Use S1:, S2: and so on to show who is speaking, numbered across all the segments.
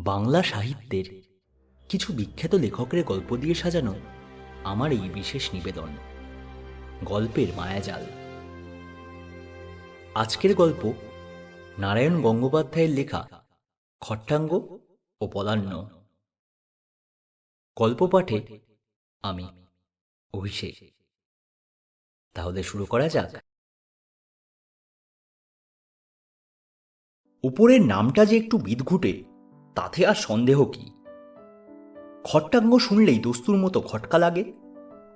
S1: বাংলা সাহিত্যের কিছু বিখ্যাত লেখকের গল্প দিয়ে সাজানো আমার এই বিশেষ নিবেদন, গল্পের মায়াজাল। আজকের গল্প নারায়ণ গঙ্গোপাধ্যায়ের লেখা খট্টাঙ্গ ও পলান্ন। গল্প পাঠে আমি অভিষেক। তাহলে শুরু করা যাক। উপরের নামটা যে একটু বিদঘুটে তাতে আর সন্দেহ কি? খট্টাঙ্গ শুনলেই দস্তুর মতো খটকা লাগে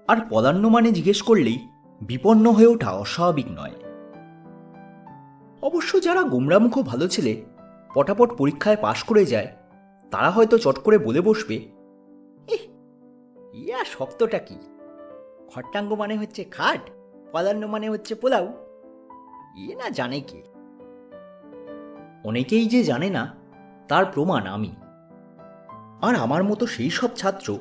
S1: আর পদান্ন মানে জিজ্ঞেস করলেই বিপন্ন হয়ে ওঠা অস্বাভাবিক নয়। অবশ্য যারা গোমরামুখ ভালো ছেলে পটাপট পরীক্ষায় পাশ করে যায় তারা হয়তো চট করে বলে বসবে "ইহ, ইয়া শক্তটা কি? খট্টাঙ্গ মানে হচ্ছে খাট পদান্ন মানে হচ্ছে পোলাও ইয়ে না জানে কে? অনেকেই যে জানে না তার প্রমাণ আমি। আর আমার মতো সেই সব ছাত্র,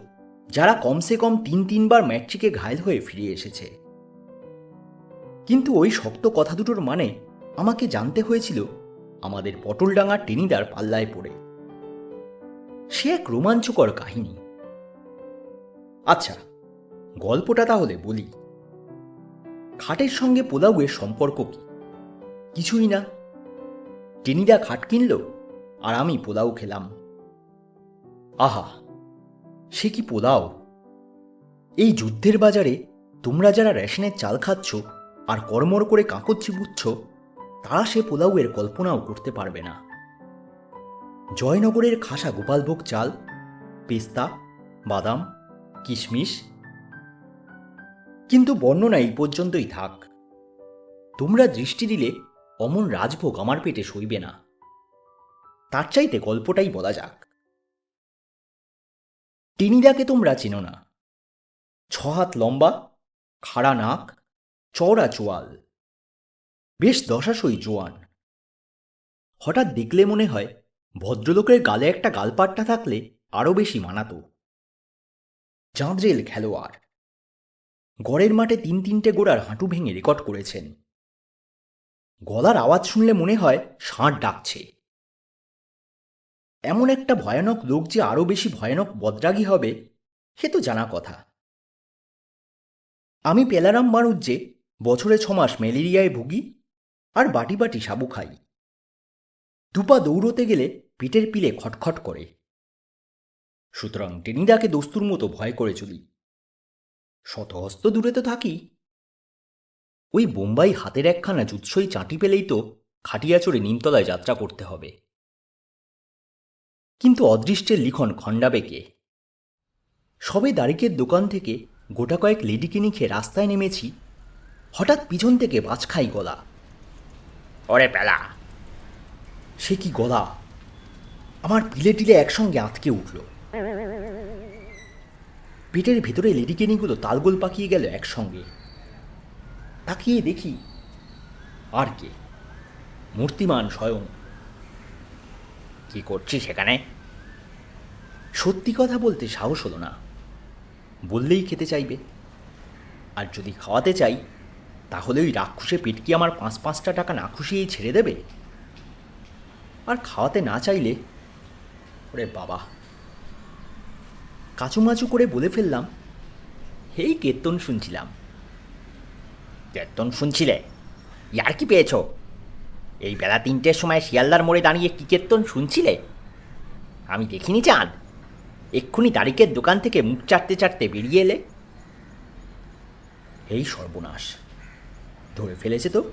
S1: যারা কমসে কম তিন তিনবার ম্যাট্রিকে ঘায়ল হয়ে ফিরে এসেছে। কিন্তু ওই শক্ত কথা দুটোর মানে আমাকে জানতে হয়েছিল আমাদের পটলডাঙ্গার টেনিদার পাল্লায় পড়ে। সে এক রোমাঞ্চকর কাহিনী। আচ্ছা গল্পটা তাহলে বলি। খাটের সঙ্গে পোলাউয়ের সম্পর্ক কি? কিছুই না। টেনিদা খাট কিনল? আর আমি পোলাও খেলাম। আহা, সে কি পোলাও? এই যুদ্ধের বাজারে তোমরা যারা রেশনের চাল খাচ্ছ আর কর্মর করে কাঁকর চিবুচ্ছ তারা সে পোলাওয়ের কল্পনাও করতে পারবে না। জয়নগরের খাসা গোপালভোগ চাল, পেস্তা, বাদাম, কিশমিশ। কিন্তু বর্ণনা এই পর্যন্তই থাক। তোমরা দৃষ্টি দিলে অমন রাজভোগ আমার পেটে সইবে না। তার চাইতে গল্পটাই বলা যাক। টিনিদাকে তোমরা চেনো না। ছ হাত লম্বা, খাড়া নাক, চওড়া চোয়াল। বেশ দশাশই জোয়ান। হঠাৎ দেখলে মনে হয় ভদ্রলোকের গালে একটা গালপাট্টা থাকলে আরও বেশি মানাতো। চাঁদরেল খেলোয়াড়। গড়ের মাঠে তিন তিনটে গোড়ার হাঁটু ভেঙে রেকর্ড করেছেন। গলার আওয়াজ শুনলে মনে হয় ষাঁড় ডাকছে। এমন একটা ভয়ানক লোক যে আরও বেশি ভয়ানক বদরাগী হবে, সে তো জানা কথা। আমি পেলারাম বাণুজ্যে বছরে ছমাস ম্যালেরিয়ায় ভুগি আর বাটি বাটি সাবু খাই। দুপা দৌড়তে গেলে পেটের পিলে খটখট করে। সুতরাং টেনিদাকে দস্তুর মতো ভয় করে চলি। শতহস্ত দূরে তো থাকি। ওই বোম্বাই হাতের একখানা জুৎসই চাঁটি পেলেই তো খাটিয়া চড়ে নিমতলায় যাত্রা করতে হবে। কিন্তু অদৃষ্টের লিখন খণ্ডাবে কে? সবে দারিকের দোকান থেকে গোটা কয়েক লেডি কিনি খেয়ে রাস্তায় নেমেছি হঠাৎ পিছন থেকে বাজ খাই গলা। ওরে পেলা। সে কি গলা? আমার পিলে টিলে একসঙ্গে আঁতকে উঠল। পেটের ভেতরে লেডিকেনিগুলো তালগোল পাকিয়ে গেল একসঙ্গে। তাকিয়ে দেখি আর কে? মূর্তিমান স্বয়ং। কি করছিস সেখানে? সত্যি কথা বলতে সাহস হলো না। বললেই খেতে চাইবে। আর যদি খাওয়াতে চাই, তাহলে ওই রাক্ষসে পেট কি আমার পাঁচ পাঁচটা টাকা না খুশিয়েই ছেড়ে দেবে? আর খাওয়াতে না চাইলে, ওরে বাবা। কাচুমাচু করে বলে ফেললাম, হেই কীর্তন শুনছিলাম। কীর্তন শুনছিলে? ইয়ার কি পেয়েছ? এই বেলা তিনটের সময় শিয়ালদার মোড়ে দাঁড়িয়ে কি কীর্তন শুনছিলে? আমি দেখিনি চাঁদ। এক্ষুনি তারিখের দোকান থেকে মুখ চাটতে চাটতে বেরিয়ে এলে? এই সর্বনাশ। ধরে ফেলেছে তো?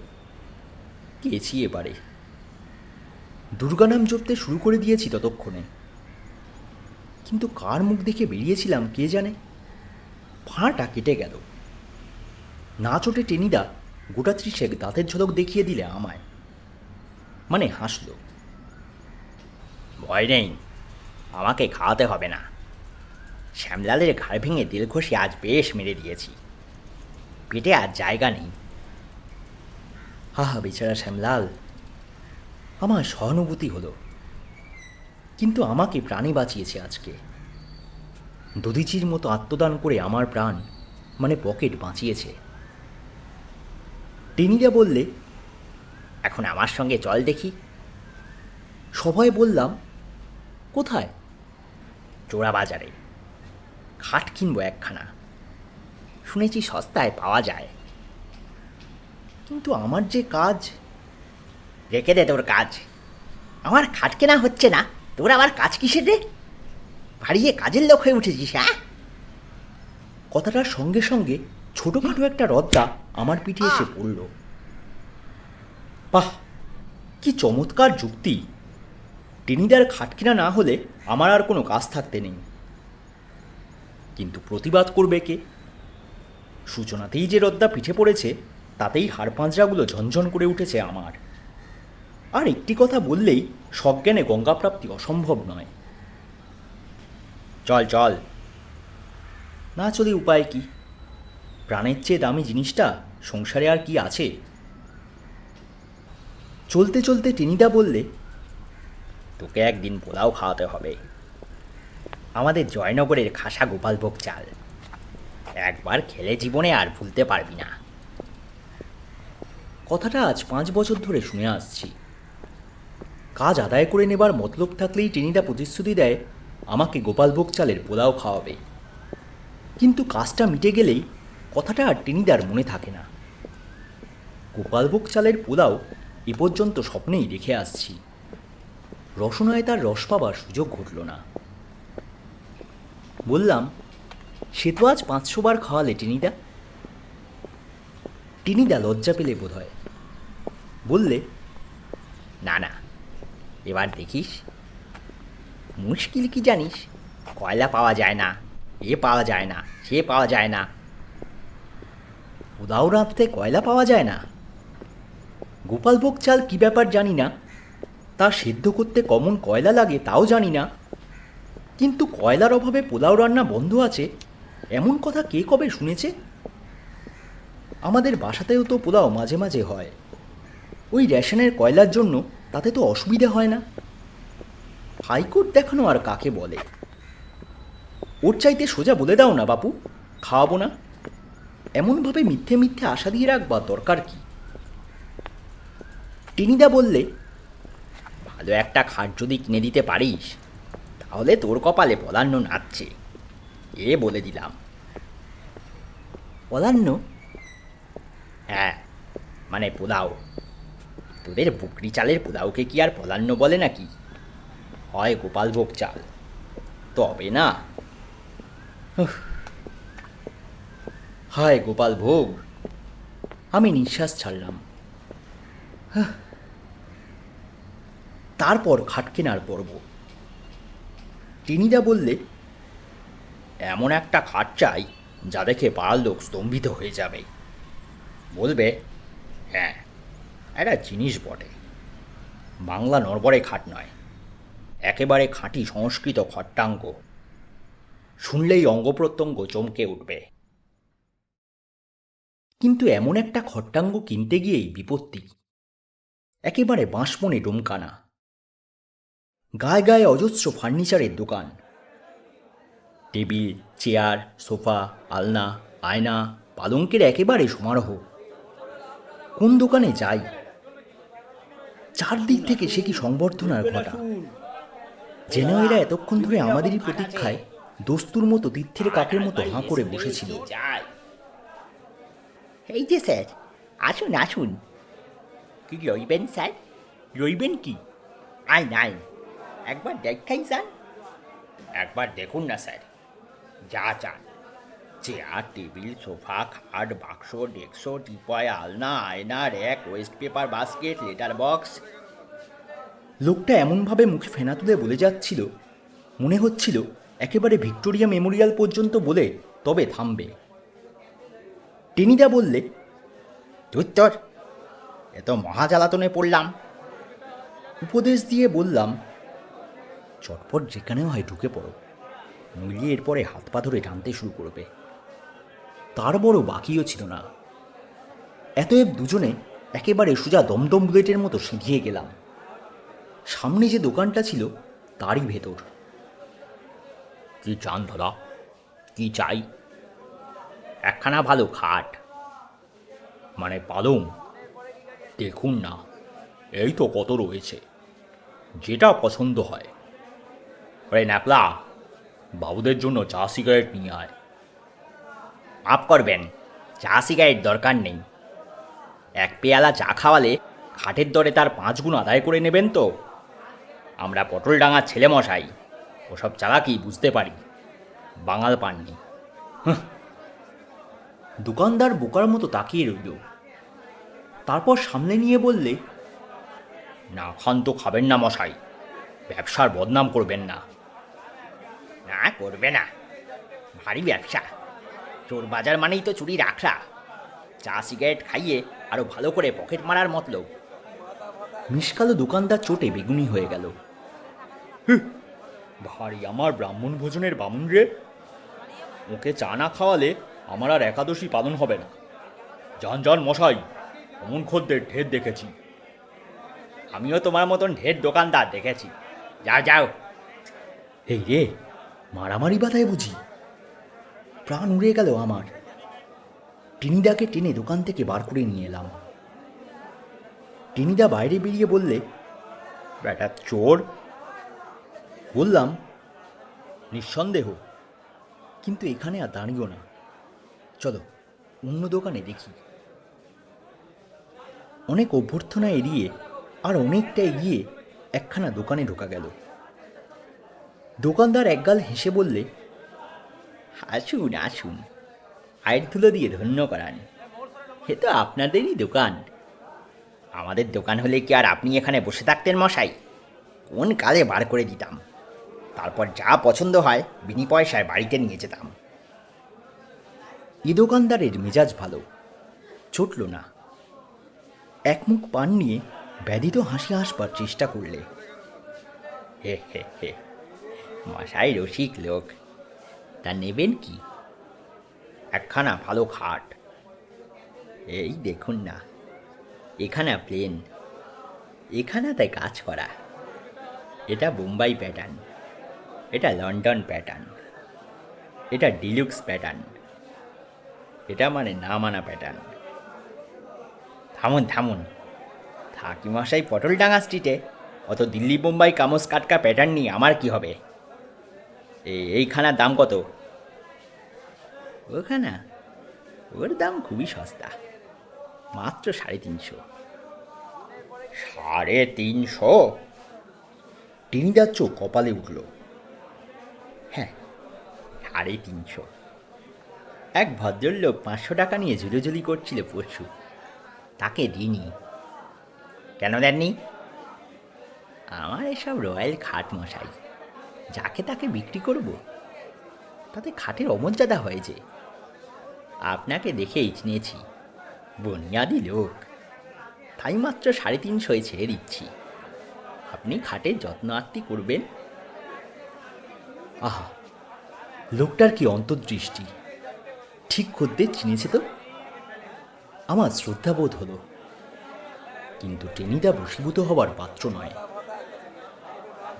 S1: গেছি এবারে। দুর্গানাম জপতে শুরু করে দিয়েছি ততক্ষণে। কিন্তু কার মুখ দেখে বেরিয়েছিলাম কে জানে? ফাঁটা কেটে গেল। না চোটে টেনিদা গোটা ত্রিশেক দাঁতের ঝলক দেখিয়ে দিলে আমায়। মানে হাসল। ভয় নেই, আমাকে খাওয়াতে হবে না। শ্যামলালের ঘাড় ভেঙে দিল ঘষে আজ বেশ মেরে দিয়েছি। পেটে আর জায়গা নেই। হা হা বেচারা শ্যামলাল, আমার সহানুভূতি হলো। কিন্তু আমাকে প্রাণী বাঁচিয়েছে আজকে। দধিচির মতো আত্মদান করে আমার প্রাণ মানে পকেট বাঁচিয়েছে। টেনিদা বললে এখন আমার সঙ্গে চল দেখি। সবাই বললাম কোথায়? চোরা বাজারে। খাট কিনবো একখানা। শুনেছি সস্তায় পাওয়া যায়। কিন্তু আমার যে কাজ রেখে দে তোর কাজ। আমার খাট কেনা হচ্ছে না। তোর আবার কাজ কিসের রে? বাড়িয়ে কাজের লোক হয়ে উঠেছিস হ্যাঁ? কথাটার সঙ্গে সঙ্গে ছোটোখাটো একটা রদ্দা আমার পিঠে এসে পড়ল। বাহ, কি চমৎকার যুক্তি। টেনিদার খাট কিনা না হলে আমার আর কোনো কাজ থাকতে নেই। কিন্তু প্রতিবাদ করবে কে? সূচনাতেই যে রদ্দা পিঠে পড়েছে, তাতেই হাড়পাঁজরাগুলো ঝনঝন করে উঠেছে আমার। আর একটি কথা বললেই সজ্ঞানে গঙ্গাপ্রাপ্তি অসম্ভব নয়। চল চল। না চলে উপায় কি? প্রাণের চেয়ে দামি জিনিসটা সংসারে আর কি আছে? চলতে চলতে টেনিদা বললে, তোকে একদিন পোলাও খাওয়াতে হবে। আমাদের জয়নগরের খাসা গোপালভোগ চাল। একবার খেলে জীবনে আর ভুলতে পারবি না। কথাটা আজ পাঁচ বছর ধরে শুনে আসছি। কাজ আদায় করে নেবার মতলব থাকলেই টেনিদা প্রতিশ্রুতি দেয়, আমাকে গোপালভোগ চালের পোলাও খাওয়াবে। কিন্তু কাজটা মিটে গেলেই কথাটা আর টেনিদার মনে থাকে না। গোপালভোগ চালের পোলাও এ পর্যন্ত স্বপ্নেই রেখে আসছি। রসনায় তার রস পাবার সুযোগ ঘটল না। বললাম, সে তো আজ পাঁচশো বার খাওয়ালে টিনিদা? টিনিদা লজ্জা পেলে বোধ হয় বললে, না না, এবার দেখিস। মুশকিল কি জানিস? কয়লা পাওয়া যায় না, এ পাওয়া যায় না, সে পাওয়া যায় না। উদাও রাঁধতে কয়লা পাওয়া যায় না? গোপালভোগ চাল কি ব্যাপার জানি না। তা সেদ্ধ করতে কমন কয়লা লাগে তাও জানি না। কিন্তু কয়লার অভাবে পোলাও রান্না বন্ধ আছে, এমন কথা কে কবে শুনেছে? আমাদের বাসাতেও তো পোলাও মাঝে মাঝে হয়। ওই রেশনের কয়লার জন্য তাতে তো অসুবিধে হয় না। হাইকোর্ট দেখানো আর কাকে বলে? ওর চাইতে সোজা বলে দাও না বাপু, খাওয়াবো না। এমনভাবে মিথ্যে মিথ্যে আশা দিয়ে রাখবার দরকার কি? টিনিদা বললে ভালো একটা খাট যদি কিনে দিতে পারিস তাহলে তোর কপালে পলান্ন নাচছে। এ বলে দিলাম। পলান্ন? হ্যাঁ মানে পোলাও। তোদের বুকরি চালের পোলাওকে কি আর পলান্ন বলে নাকি? হয় গোপালভোগ চাল। তবে না। হায় গোপাল ভোগ আমি নিঃশ্বাস ছাড়লাম। হাহ। তারপর খাট কেনার পর্ব টিনিদা বললে, এমন একটা খাট চাই যা দেখে পাড়ার লোক স্তম্ভিত হয়ে যাবে। বলবে হ্যাঁ একটা জিনিস বটে। বাংলা নরবরে খাট নয়, একেবারে খাঁটি সংস্কৃত খট্টাঙ্গ। শুনলেই অঙ্গ প্রত্যঙ্গ চমকে উঠবে। কিন্তু এমন একটা খট্টাঙ্গ কিনতে গিয়েই বিপত্তি। একেবারে বাঁশমনে ডোমকানা। গায়ে গায়ে অজস্র ফার্নিচারের দোকান। টেবিল, চেয়ার, সোফা, আলনা, আয়না, পালঙ্কের একেবারে সমারোহ। কোন দোকানে যাই? চারদিক থেকে সে কি সংবর্ধনার ঘটা? যেন এরা এতক্ষণ ধরে আমাদেরই প্রতীক্ষায় দস্তুর মতো তীর্থের কাকের মতো হাঁ করে বসেছিল। এই যে স্যার, আসুন আসুন। কি রইবেন স্যার, রইবেন কি? আইন আইন একবার দেখাই স্যার। একবার দেখুন না স্যার। যা চান। চেয়ার, টেবিল, সোফা, খাট, বাক্স ডেস্কো টিপয় আলনা, আয়না, rack, waste paper, basket, letter box. লোকটা এমনভাবে মুখে ফেনা তুলে বলে যাচ্ছিল, মনে হচ্ছিল একেবারে ভিক্টোরিয়া মেমোরিয়াল পর্যন্ত বলে তবে থামবে। টেনিদা বললে উত্তর এ তো মহাজালাতনে পড়লাম। উপদেশ দিয়ে বললাম চটপট যেখানে হয় ঢুকে পড়ো। নইলে এরপরে হাত পা ধরে টানতে শুরু করবে। তার বড় বাকিও ছিল না। এতএব দুজনে একেবারে সোজা দমদম বুলেটের মতো সিঁধিয়ে গেলাম। সামনে যে দোকানটা ছিল, তারই ভেতর। কি চান দাদা? কি চাই? একখানা ভালো খাট। মানে পালং। দেখুন না, এই তো কত রয়েছে। যেটা পছন্দ হয়। ওরে ন্যাপলা, বাবুদের জন্য চা সিগারেট নিয়ে আয়। মাফ করবেন, চা সিগারেট দরকার নেই। এক পেয়ালা চা খাওয়ালে খাটের দরে তার পাঁচ গুণ আদায় করে নেবেন তো। আমরা পটল ডাঙার ছেলে মশাই, ওসব চালাকি বুঝতে পারি। বাঙাল পাননি। দোকানদার বোকার মতো তাকিয়ে রইল। তারপর সামনে নিয়ে বললে, না খান তো খাবেন না মশাই, ব্যবসার বদনাম করবেন না। করবে না। ভারী ব্যবসা। চোর বাজার মানেই তো চুরি রাখা চা, সিগারেট খাইয়ে আরও ভালো করে পকেট মারার মতলব। মিসকালো দোকানদার চোটে বেগুনি হয়ে গেল। ভারী আমার ব্রাহ্মণ ভোজনের বামুন রে। ওকে চা না খাওয়ালে আমার আর একাদশী পালন হবে না। যান যান মশাই, অমন খদ্দের ঢের দেখেছি। আমিও তোমার মতন ঢের দোকানদার দেখেছি। যাও যাও। এই রে মারামারি বাধায় বুঝি। প্রাণ উড়ে গেল আমার। টিনিদাকে টেনে দোকান থেকে বার করে নিয়ে এলাম। টিনিদা বাইরে বেরিয়ে বললে বেটা চোর? বললাম, নিঃসন্দেহ। কিন্তু এখানে আর দাঁড়িও না। চলো, অন্য দোকানে দেখি। অনেক অভ্যর্থনা এড়িয়ে আর অনেকটা এগিয়ে একখানা দোকানে ঢোকা গেল। দোকানদার একগাল হেসে বললে, আসুন আসুন। আয়ের ধুলো দিয়ে ধন্য করান। এ তো আপনাদেরই দোকান। আমাদের দোকান হলে কি আর আপনি এখানে বসে থাকতেন মশাই? কোন কাজে বার করে দিতাম। তারপর যা পছন্দ হয় বিনি পয়সায় বাড়িতে নিয়ে যেতাম। ই দোকানদারের মেজাজ ভালো চটল না। এক মুখ পান নিয়ে ব্যধিত হাসি হাসবার চেষ্টা করলে, হে হে হে মশাই, রসিক লোক। তা নেবেন কি? একখানা ভালো খাট। এই দেখুন না, এখানা প্লেন এখানাতে কাজ করা। এটা বোম্বাই প্যাটার্ন এটা লন্ডন প্যাটার্ন এটা ডিলুক্স প্যাটার্ন এটা মানে না মানা প্যাটার্ন থামুন থামুন। থাকি মশাই, পটলডাঙ্গা স্ট্রিটে অত দিল্লি বোম্বাই কামস কাটকা প্যাটার্ন নিয়ে আমার কি হবে? এইখানার দাম কত? ওখানা? ওর দাম খুবই সস্তা। মাত্র সাড়ে তিনশো। সাড়ে তিনশো? টিনিদার চোখ কপালে উঠল। হ্যাঁ সাড়ে তিনশো। এক ভদ্রলোক পাঁচশো টাকা নিয়ে ঝুলোঝুলি করছিল পরশু। তাকে দিইনি। কেন দেননি? আমার এসব রয়্যাল খাট মশাই যাকে তাকে বিক্রি করব? তাতে খাটের অমর্যাদা হয় যে। আপনাকে দেখেই চিনেছি বুনিয়াদি লোক। তাই মাত্র সাড়ে তিনশোয় ছেড়ে দিচ্ছি। আপনি খাটের যত্ন আত্মি করবেন? আহা, লোকটার কি অন্তর্দৃষ্টি? ঠিক খদ্দের চিনেছে তো? আমার শ্রদ্ধাবোধ হলো। কিন্তু টেনিদা বশীভূত হবার পাত্র নয়।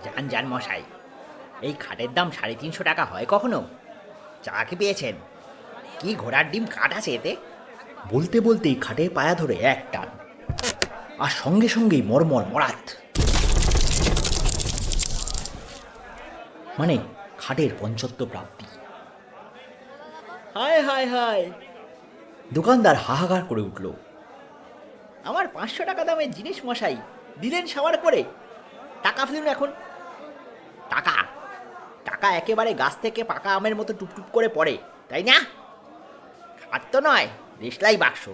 S1: যান যান মশাই। এই খাটের দাম সাড়ে তিনশো টাকা হয় কখনো? চা কি পেয়েছেন। কি ঘোড়ার ডিম কাঠ আছে এতে? বলতে বলতেই খাটের পায়া ধরে এক টান। আর সঙ্গে সঙ্গেই মরমর মরাত। মানে খাটের পঞ্চত্ব প্রাপ্তি। হায় হায় হায়। দোকানদার হাহাকার করে উঠল। আমার পাঁচশো টাকা দামের জিনিস মশাই দিলেন সাবার করে টাকা ফেলুন এখন। টাকা একেবারে গাছ থেকে পাকা আমের মতো টুপটুপ করে পড়ে তাই না? আর তো নয় দেশলাই বাক্স।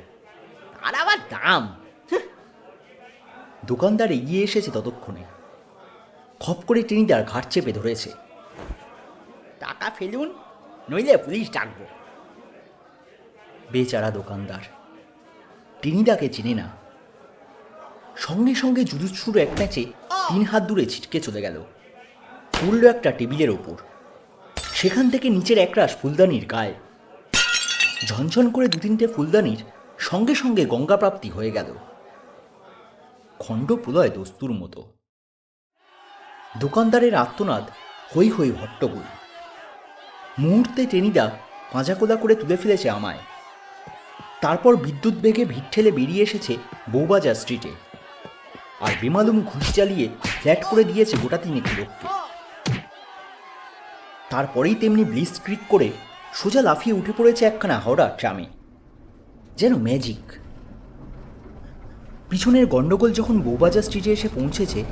S1: তার আবার দাম? দোকানদার এগিয়ে এসেছে ততক্ষণে। খপ করে টেনি টেনিদার ঘাট চেপে ধরেছে। টাকা ফেলুন নইলে পুলিশ ডাকবো। বেচারা দোকানদার টেনিদাকে চেনে না। সঙ্গে সঙ্গে জুজুৎসুর এক ম্যাচে তিন হাত দূরে ছিটকে চলে গেল। পড়ল একটা টেবিলের ওপর। সেখান থেকে নিচের একরাশ ফুলদানির গায়ে। ঝনঝন করে দু তিনটে ফুলদানির সঙ্গে সঙ্গে গঙ্গাপ্রাপ্তি হয়ে গেল। খণ্ড প্রলয় দস্তুর মতো। দোকানদারের আত্মনাদ হই হই হট্টগোল মুহূর্তে টেনিদা পাঁজাকোদা করে তুলে ফেলেছে আমায়। তারপর বিদ্যুৎ বেগে ভিড় ঠেলে বেরিয়ে এসেছে বৌবাজার স্ট্রিটে। আর বেমালুম ঘুষ চালিয়ে ফ্ল্যাট করে দিয়েছে গোটা তিনেক লোককে। তারপরেই তেমনি ব্লিস ক্রিক করে সোজা লাফিয়ে উঠে পড়েছে একখানা হাওড়া ট্রামে। যেন ম্যাজিক। পিছনের গন্ডগোল যখন বৌবাজার স্ট্রিটে এসে পৌঁছেছে,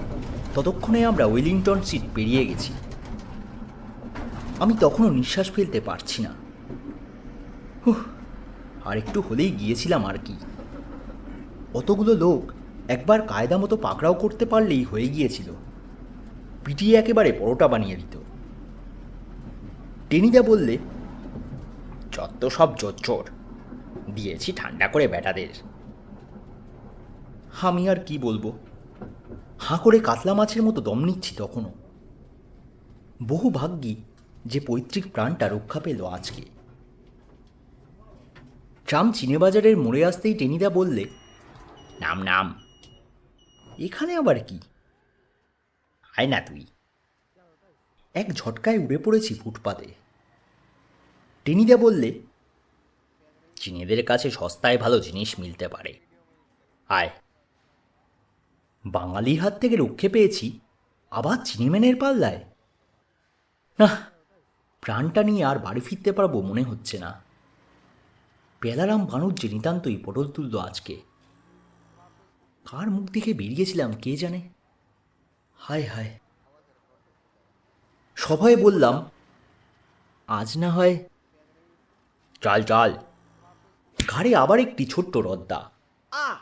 S1: ততক্ষণে আমরা ওয়েলিংটন স্ট্রিট পেরিয়ে গেছি। আমি তখনও নিঃশ্বাস ফেলতে পারছি না। আর একটু হলেই গিয়েছিলাম আর কি। অতগুলো লোক একবার কায়দা মতো পাকড়াও করতে পারলেই হয়ে গিয়েছিল। পিটিয়ে একেবারে পরোটা বানিয়ে দিত। টেনিদা বললে, যত সব জোচ্চোর দিয়েছি ঠান্ডা করে বেটাদের আমি আর কি বলব? হাঁ করে কাতলা মাছের মতো দম নিচ্ছি তখনও। বহু ভাগ্যি যে পৈতৃক প্রাণটা রক্ষা পেল আজকে। ট্রাম চিনেবাজারের মোড়ে আসতেই টেনিদা বললে, নাম নাম, এখানে আবার কি? আয় না তুই। এক ঝটকায় উড়ে পড়েছি ফুটপাতে। টেনিদা বললে, চীনেদের কাছে সস্তায় ভালো জিনিস মিলতে পারে। আয়। বাঙালির হাত থেকে রক্ষে পেয়েছি, আবার চিনিম্যানের পাল্লায়? না প্রাণটা নিয়ে আর বাড়ি ফিরতে পারব মনে হচ্ছে না। পেলারাম বানুজ্যে নিতান্তই পটল তুলল আজকে। কার মুখ দেখে বেরিয়েছিলাম, কে জানে? হায় হায়। সবাই বললাম, আজ না হয় চাল চাল। ঘাড়ে আবার একটি ছোট্ট রদ্দা। আ।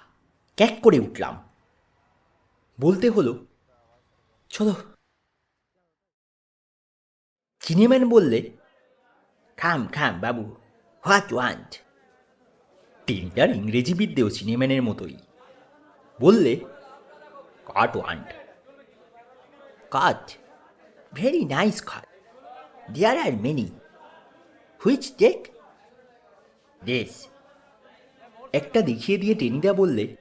S1: ক্যাক করে উঠলাম। বলতে হলো চলো। চিনেম্যান বললে খাম খাম বাবু। What want? টেনিটার ইংরেজি বিদ্যেও চিনেম্যানের মতোই। বললে cut want. Cut? Very nice cut. There are many. Which take? This একটা দেখিয়ে দিয়ে টেনিদা বললে,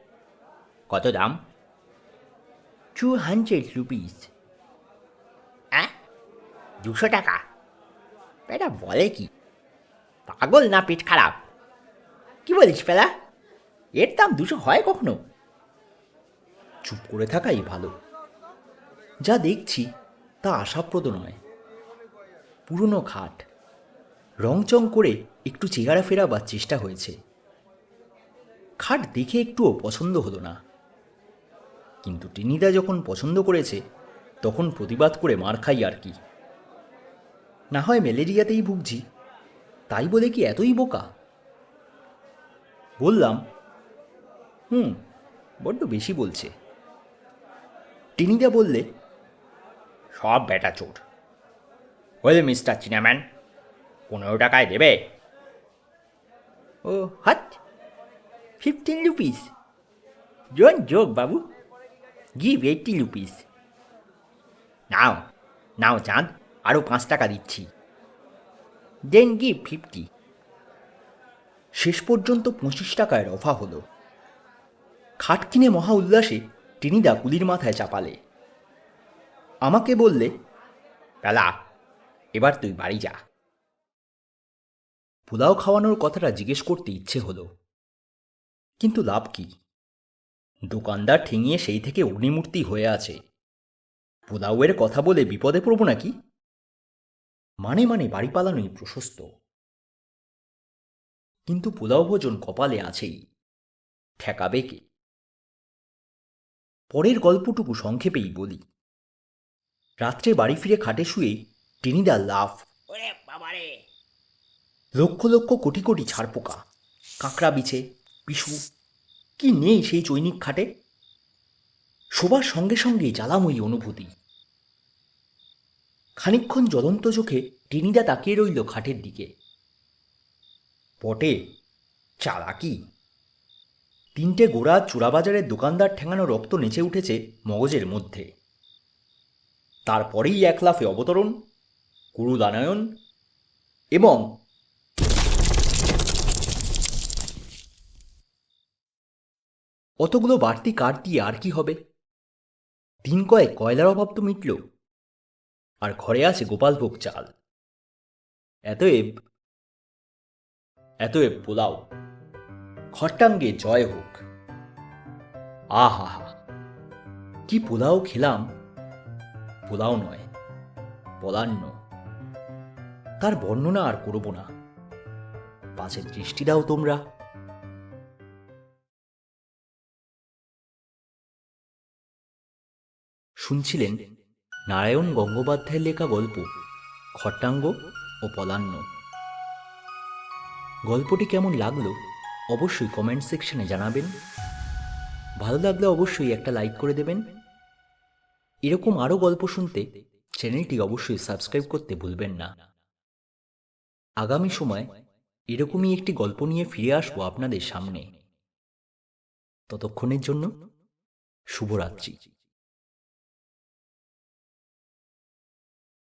S1: কত দাম? টু হান্ড্রেড রুপিস দুশো টাকা? এটা বলে কি? পাগল না পেট খারাপ? কি বলিস পেলা এর দাম দুশো হয় কখনো? চুপ করে থাকাই ভালো। যা দেখছি তা আশাপ্রদ নয়। পুরনো খাট। রংচং করে একটু চেহারা ফেরাবার চেষ্টা হয়েছে। খাট দেখে একটুও পছন্দ হলো না। কিন্তু টিনিদা যখন পছন্দ করেছে, তখন প্রতিবাদ করে মার খাই আর কি। না হয় ম্যালেরিয়াতেই ভুগছি, তাই বলে কি এতই বোকা? বললাম, হুম, বড্ড বেশি বলছে। টিনিদা বললে, সব বেটা চোর। বলে, মিস্টার চিনাম্যান। পনেরো টাকায় দেবে ও হাত ফিফটিন রুপিস জন যোগ বাবু give eighty rupees now now চাঁদ আরও পাঁচ টাকা দিচ্ছি দেন গিভ ফিফটি শেষ পর্যন্ত পঁচিশ টাকায় রফা হলো। খাট কিনে মহা উল্লাসে টেনিদা কুলির মাথায় চাপালে। আমাকে বললে পেলা এবার তুই বাড়ি যা। পোলাও খাওয়ানোর কথাটা জিজ্ঞেস করতে ইচ্ছে হলো। কিন্তু লাভ কি? দোকানদার ঠেঙিয়ে সেই থেকে অগ্নিমূর্তি হয়ে আছে। পোলাওয়ের কথা বলে বিপদে পড়ব নাকি? মানে মানে বাড়ি পালানোই প্রশস্ত। কিন্তু পোলাও ভোজন কপালে আছেই। ঠেকাবে কে? পরের গল্পটুকু সংক্ষেপেই বলি। রাত্রে বাড়ি ফিরে খাটে শুয়ে টেনিদা লাফ লক্ষ লক্ষ কোটি কোটি ছাড়পোকা কাঁকড়া বিছে পিসু কি নেই সেই চৈনিক খাটে? শোবার সঙ্গে সঙ্গে জ্বালাময়ী অনুভূতি। খানিক্ষণ জ্বলন্ত চোখে টেনিদা তাকিয়ে রইল খাটের দিকে। পটে চালাকি। তিনটে গোড়া চোরাবাজারের দোকানদার ঠেঙানো রক্ত নেচে উঠেছে মগজের মধ্যে। তারপরেই এক লাফে অবতরণ, কুরুদানায়ন এবং অতগুলো বাড়তি কাঠ দিয়ে আর কি হবে? দিন কয়েক কয়লার অভাব তো মিটল। আর ঘরে আছে গোপালভোগ চাল। এতএব এতএব পোলাও। খট্টাঙ্গে জয় হোক। আহা হা কি পোলাও খেলাম? পোলাও নয়, পলান্ন। তার বর্ণনা আর করব না। পাশে দৃষ্টি দাও তোমরা। শুনছিলেন নারায়ণ গঙ্গোপাধ্যায়ের লেখা গল্প, খট্টাঙ্গ ও পলান্ন। গল্পটি কেমন লাগল অবশ্যই কমেন্ট সেকশনে জানাবেন। ভালো লাগলে অবশ্যই একটা লাইক করে দেবেন। এরকম আরও গল্প শুনতে চ্যানেলটি অবশ্যই সাবস্ক্রাইব করতে ভুলবেন না। আগামী সময় এরকমই একটি গল্প নিয়ে ফিরে আসব আপনাদের সামনে। ততক্ষণের জন্য শুভরাত্রি।